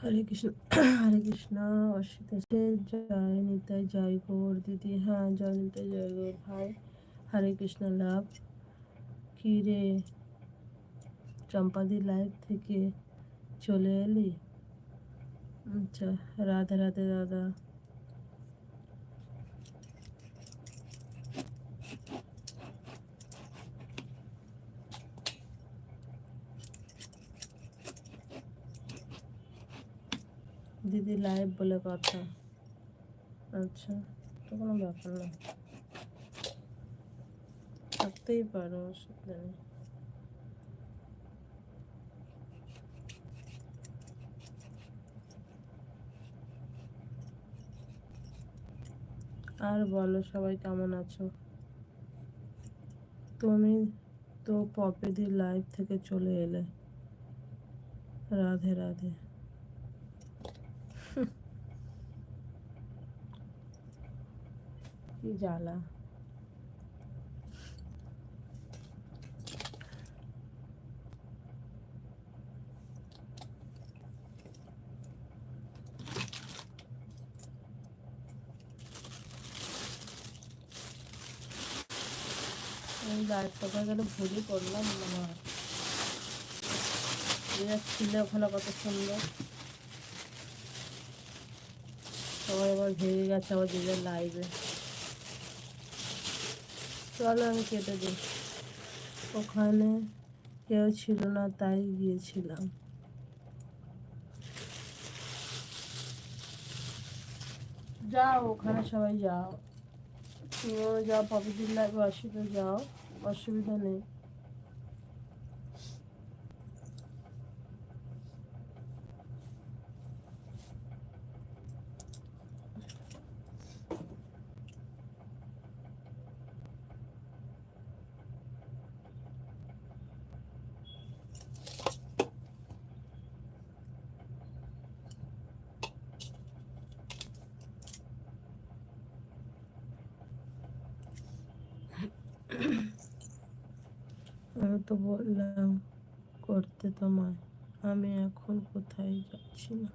হরে কৃষ্ণ হরে কৃষ্ণ অসিত জয় নিতাই জয় গৌর দিদি হ্যাঁ জয় নিতাই জয় গৌর ভাই হরে কৃষ্ণ লাভ কি রে চম্পাদি লাইভ থেকে চলে এলি আচ্ছা রাধে রাধে দাদা দিদি লাইভ বলে কথা। আচ্ছা তো কোনো ব্যাপার না। থাকতেই পারো, অসুবিধা নেই। আর বলো, সবাই কেমন আছো? তুমি তো পপেদি লাইভ থেকে চলে এলে। রাধে রাধে। কি জ্বালা। লাইটটা গেলে ভুলই করলাম হয়। ছিল ওখানে কত সুন্দর। সবাই আবার ভেঙে গেছে, আবার যে লাইভে চলো আমি কেটে দিই ওখানে কেউ ছিল না, তাই গিয়েছিলাম। যাও, ওখানে সবাই যাও। তুমিও যাও পবিত্র লাগবে অসুবিধা যাও, অসুবিধা নেই আমি তো বললাম করতে তোমায়। আমি এখন কোথায় যাচ্ছি না?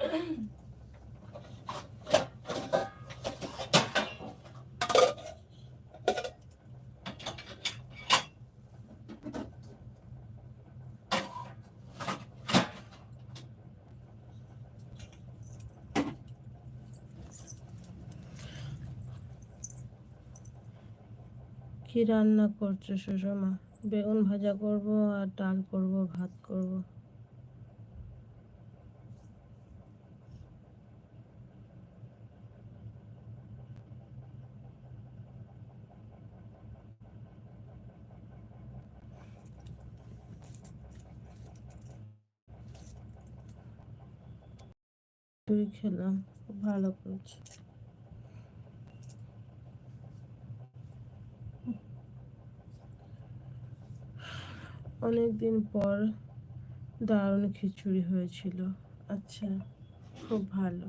কি রান্না করছ সুষমা? বেগুন ভাজা করব আর ডাল করব ভাত করব। খেলাম খুব ভালো করেছি। অনেকদিন পর দারুণ খিচুড়ি হয়েছিল। আচ্ছা খুব ভালো।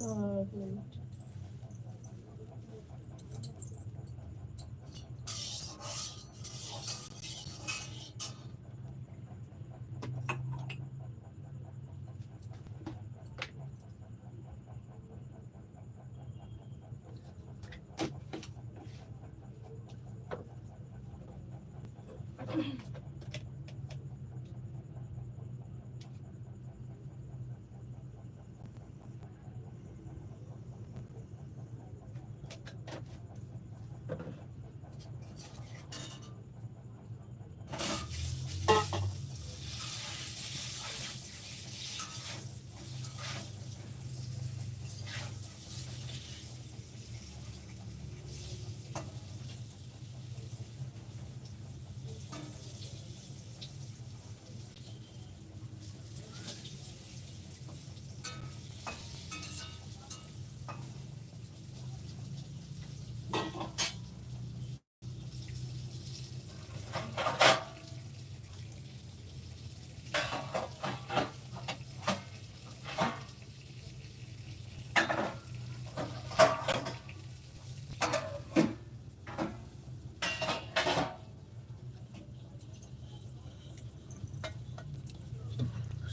আর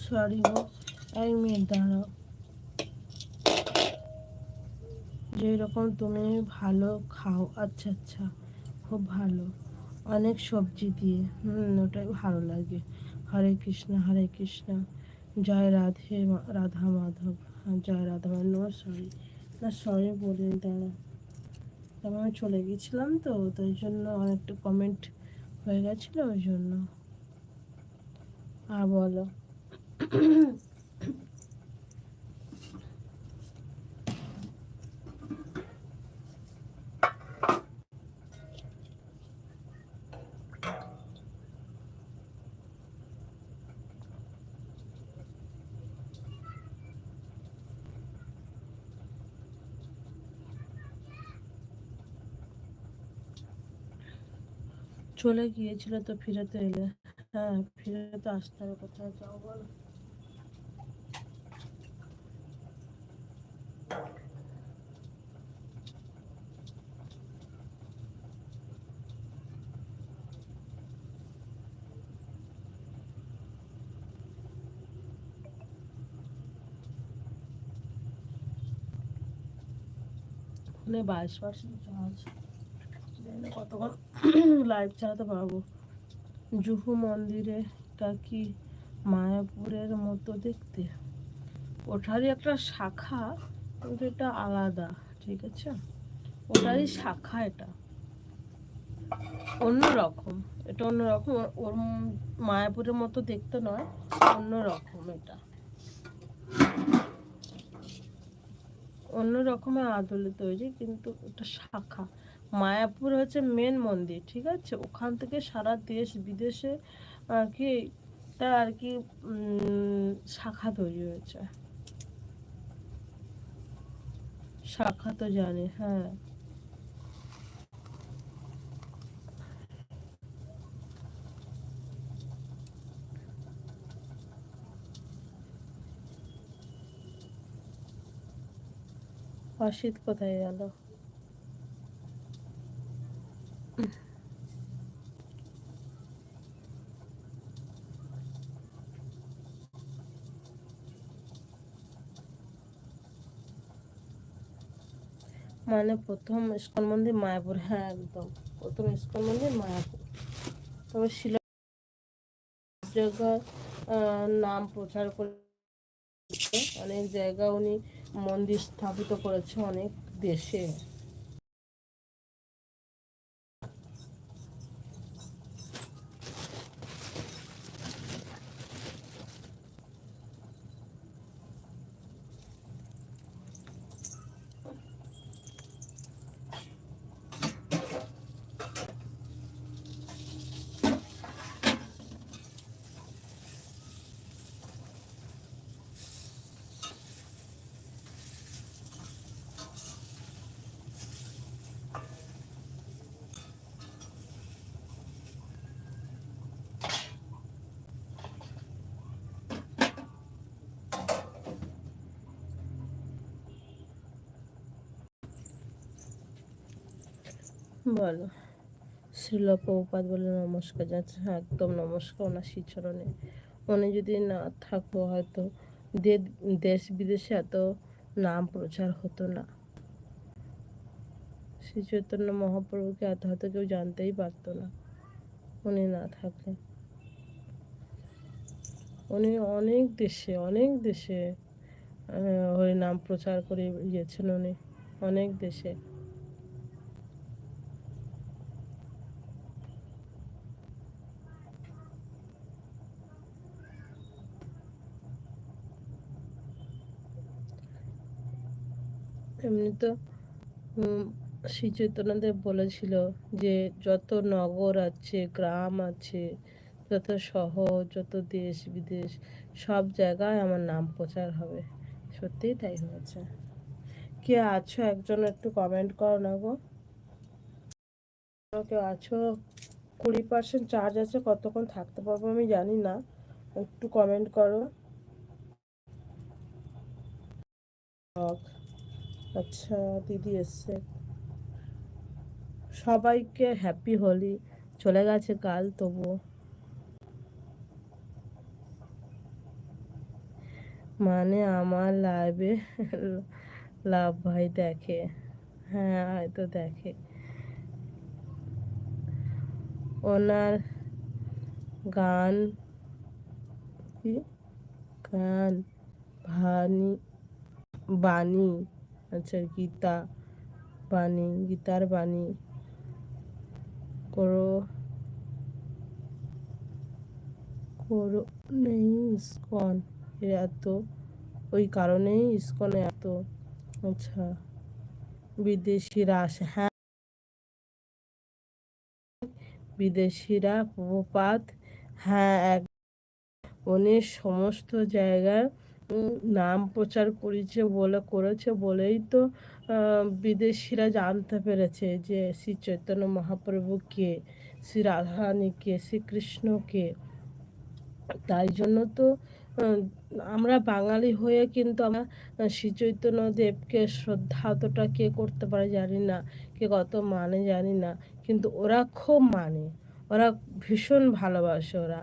সরি এক মিনিট দাঁড়াও যেই রকম তুমি ভালো খাও আচ্ছা আচ্ছা খুব ভালো। অনেক সবজি দিয়ে হুম ওটাই ভালো লাগে। হরে কৃষ্ণ হরে কৃষ্ণ। জয় রাধে রাধা মাধব। হ্যাঁ, জয় রাধা মাধব। নো সরি না সরি বলিনি দাঁড়া তারপর আমি চলে গেছিলাম তো তো ওই জন্য অনেকটা কমেন্ট হয়ে গেছিল ওই জন্য। আর বলো। চলে গিয়েছিল তো ফিরে তো এলে। হ্যাঁ ফিরে তো আসতে হবে কোথায়? যাও বলো। ওখানে বাইশ পার্সেন্ট চার্জ কতক্ষণ লাইভ চালাতে পারব। জুহু মন্দিরেটা কি মায়াপুরের মতো দেখতে? ওটারই একটা শাখা, কিন্তু এটা আলাদা, ঠিক আছে? ওটারই শাখা এটা। অন্য রকম এটা অন্য রকম ওর মায়াপুরের মতো দেখতে নয় অন্য রকম এটা। অন্য রকমের আদলে তৈরি, কিন্তু ওটা শাখা। মায়াপুর হচ্ছে মেন মন্দির, ঠিক আছে? ওখান থেকে সারা দেশ বিদেশে আর কি তার আর কি শাখা তৈরি হয়েছে। শাখা তো জানি হ্যাঁ। অসিত কোথায় গেল? মানে প্রথম ইস্কন মন্দির মায়াপুর হ্যাঁ একদম। প্রথম ইস্কন মন্দির মায়াপুর। তবে শিলা নাম প্রচার করে অনেক জায়গা উনি মন্দির স্থাপিত করেছে অনেক দেশে। বলো। শ্রীল প্রভুপাত বলে নমস্কার যাচ্ছে একদম নমস্কার ওনার শ্রীচরণে। উনি যদি না থাকতো হয়তো দেশ বিদেশে এত নাম প্রচার হতো না। শ্রী চৈতন্য মহাপ্রভুকে এত হয়তো কেউ জানতেই পারতো না উনি না থাকলে। উনি অনেক দেশে অনেক দেশে হরিনাম প্রচার করে গিয়েছেন উনি। অনেক দেশে। এমনি তো শ্রী চৈতন্যদেব বলেছিল যে যত নগর আছে, গ্রাম আছে, যত শহর, যত দেশ বিদেশ, সব জায়গায় আমার নাম প্রচার হবে। সত্যিই তাই হয়েছে। কে আছো একজন একটু কমেন্ট করো না গো। কেউ আছো? কুড়ি পার্সেন্ট চার্জ আছে, কতক্ষণ থাকতে পারব আমি জানি না। একটু কমেন্ট করো। আচ্ছা দিদি এসছে। সবাইকে হ্যাপি হোলি। চলে গেছে কাল, তবুও। মানে আমার লাইভে লাভ ভাই দেখে। হ্যাঁ হয়তো দেখে। ওনার গান কি? গান, ভানি বাণী আচ্ছা গীতা বাণী, গীতার বাণী করো করো নেই ইস্কন। এত, ওই কারণেই ইস্কনে এত। আচ্ছা বিদেশিরা আসে হ্যাঁ। বিদেশিরা প্রপাত হ্যাঁ এক। উনি সমস্ত জায়গায় নাম প্রচার করেছে বলে, করেছে বলেই তো বিদেশিরা জানতে পেরেছে যে শ্রী চৈতন্য মহাপ্রভু কে, শ্রী রাধারানী কে শ্রীকৃষ্ণ কে। তাই জন্য তো আমরা বাঙালি হয়ে কিন্তু আমরা শ্রী চৈতন্য দেবকে শ্রদ্ধা অতটা কে করতে পারে জানি না, কে কত মানে জানি না, কিন্তু ওরা খুব মানে ওরা ভীষণ ভালোবাসে ওরা।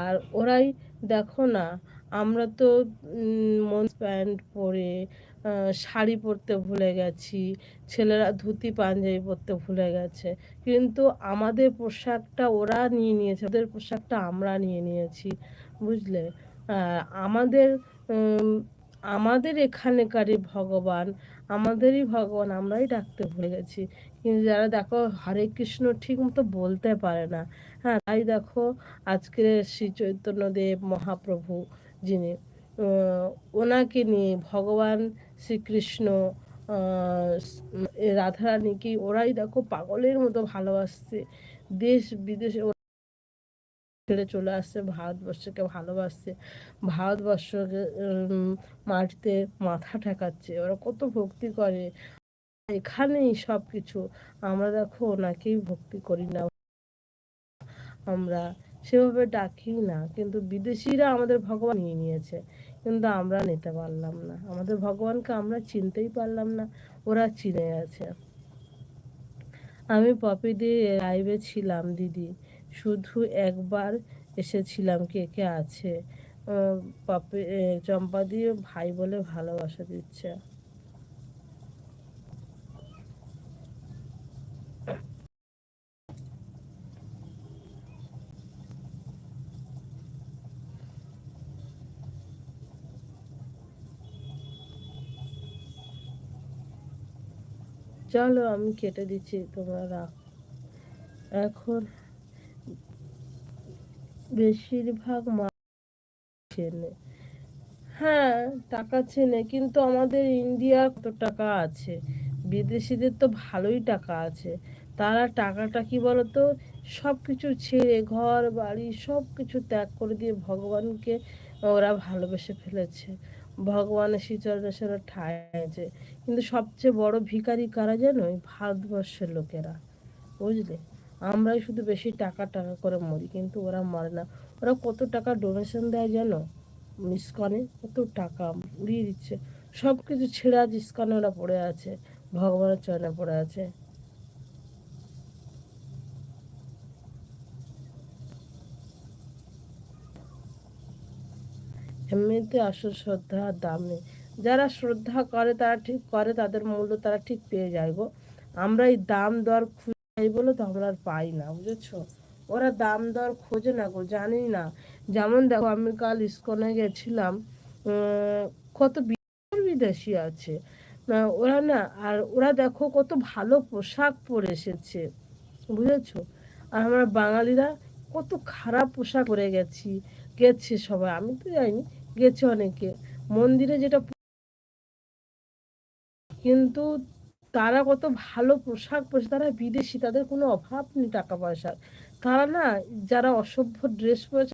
আর ওরাই দেখো না আমরা তো মন প্যান্ট পরে শাড়ি পরতে ভুলে গেছি, ছেলেরা ধুতি, পাঞ্জাবি পরতে ভুলে গেছে। কিন্তু আমাদের পোশাকটা ওরা নিয়ে নিয়েছে, ওদের পোশাকটা আমরা নিয়ে নিয়েছি, বুঝলে? আমাদের আমাদের এখানেকারই ভগবান, আমাদেরই ভগবান, আমরাই ডাকতে ভুলে গেছি। কিন্তু যারা দেখো, হরে কৃষ্ণ ঠিক মতো বলতে পারে না। হ্যাঁ তাই দেখো, আজকের শ্রী চৈতন্যদেব মহাপ্রভু যিনি ওনাকে নিয়ে ভগবান শ্রীকৃষ্ণ রাধারানীকে ওরাই দেখো পাগলের মতো ভালোবাসছে। দেশ বিদেশে ছেড়ে চলে আসছে, ভারতবর্ষকে ভালোবাসছে, ভারতবর্ষকে মাটিতে মাথা ঠেকাচ্ছে, ওরা কত ভক্তি করে। এখানেই সব কিছু আমরা দেখো ওনাকেই ভক্তি করি না। আমরা সেভাবে ডাকি না, কিন্তু বিদেশিরা আমাদের ভগবান নিয়ে নিয়েছে। কিন্তু আমরা নিতে পারলাম না। আমাদের ভগবানকে আমরা চিনতেই পারলাম না, ওরা চিনে গেছে। আমি পপি দিয়ে লাইভে ছিলাম, দিদি। শুধু একবার এসেছিলাম কে কে আছে? পপি চম্পা দিয়ে ভাই বলে ভালোবাসা দিচ্ছে। চলো আমি কেটে দিচ্ছি, তোমরা রাখ। এখন বেশিরভাগ চেনে। হ্যাঁ টাকা চেনে, কিন্তু আমাদের ইন্ডিয়া কত টাকা আছে? বিদেশিদের তো ভালোই টাকা আছে। তারা টাকাটা কি বলতো? সব কিছু ছেড়ে ঘর, বাড়ি সব কিছু ত্যাগ করে দিয়ে ভগবানকে ওরা ভালোবেসে ফেলেছে। ভগবানের শ্রীচরণের সাথে ঠাই আছে। কিন্তু সবচেয়ে বড় ভিখারি কারা জানো? এই ভারতবর্ষের লোকেরা। বুঝলে? আমরাই শুধু বেশি টাকা টাকা করে মরি, কিন্তু ওরা মরে না। ওরা কত টাকা ডোনেশন দেয় জানো? ইস্কনে কত টাকা উড়িয়ে দিচ্ছে। সব কিছু ছেড়ে ইস্কনে ওরা পড়ে আছে, ভগবানের চরণে পড়ে আছে। এমনিতে আসল শ্রদ্ধা দাম নেই। যারা শ্রদ্ধা করে, তারা ঠিক করে, তাদের মূল্য তারা ঠিক পেয়ে যায় গো। আমরা এই দাম দর খুঁজে বলে তো আমরা আর পাই না, বুঝেছ? ওরা দাম দর খোঁজে না গো জানি না। যেমন দেখো, আমি কাল ইস্কনে গেছিলাম কত বিদেশি আছে। ওরা না, আর ওরা দেখো কত ভালো পোশাক পরে এসেছে, বুঝেছ? আর আমরা বাঙালিরা কত খারাপ পোশাক পরে গেছি, গেছে সবাই, আমি তো যাইনি। গেছে অনেকে। মন্দিরে যেটা কিন্তু তারা কত ভালো পোশাক পরেছে, তারা বিদেশি, তাদের কোনো অভাব নেই টাকা পয়সার। তারা না, যারা অসভ্য ড্রেস পরেছে